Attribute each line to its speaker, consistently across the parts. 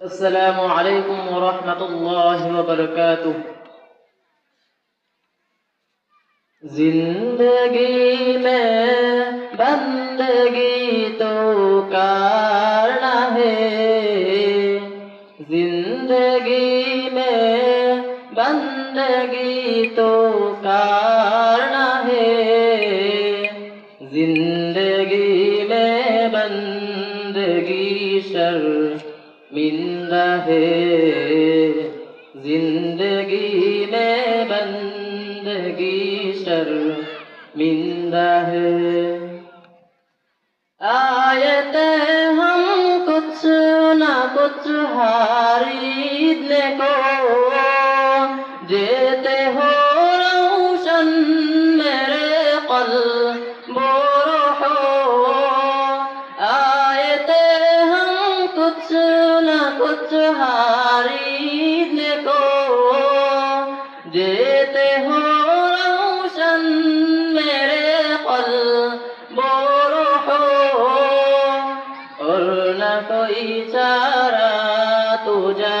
Speaker 1: السلام عليكم ورحمة الله وبركاته. زندگی میں بندگی تو کرنا ہے۔ زندگی میں بندگی تو کرنا میں بندگی شرمندہ ہے زندگی میں بندگی شرمندہ ہے آیت ہم کچھ نہ کچھ হচ্ছে হারিয়ে কো যেতে হো রোশন মেরে কল বোরো ওর না কই চারা তুজা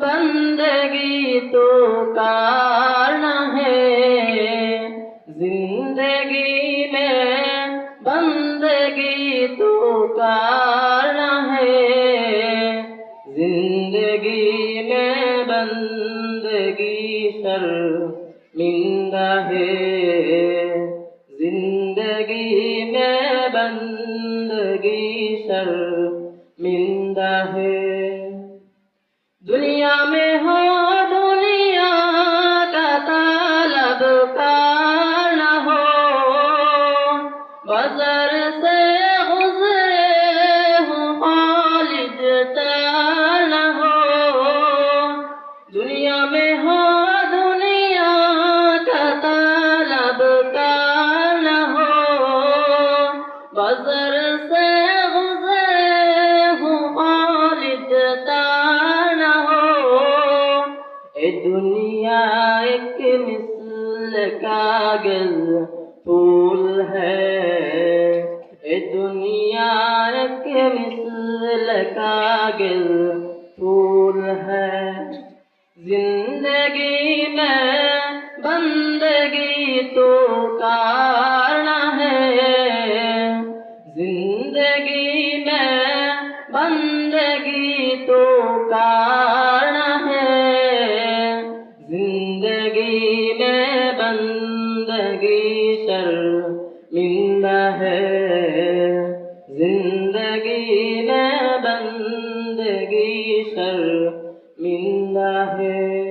Speaker 1: بندگی تو کرنا ہے۔ زندگی میں بندگی تو کرنا ہے۔ زندگی میں بندگی شرمندہ ہے۔ زندگی میں بندگی شرمندہ ہے۔ دنیا میں ہو دنیا کا طلب نہ ہو۔ بزر سے مثل کاغذ پھول ہے۔ اے دنیا ایک مثل کاغذ پھول ہے۔ زندگی میں بندگی تو کرنا ہے۔ زندگی میں بندگی تو کرنا زندگی شرمندہ ہے۔ زندگی میں بندگی شرمندہ ہے۔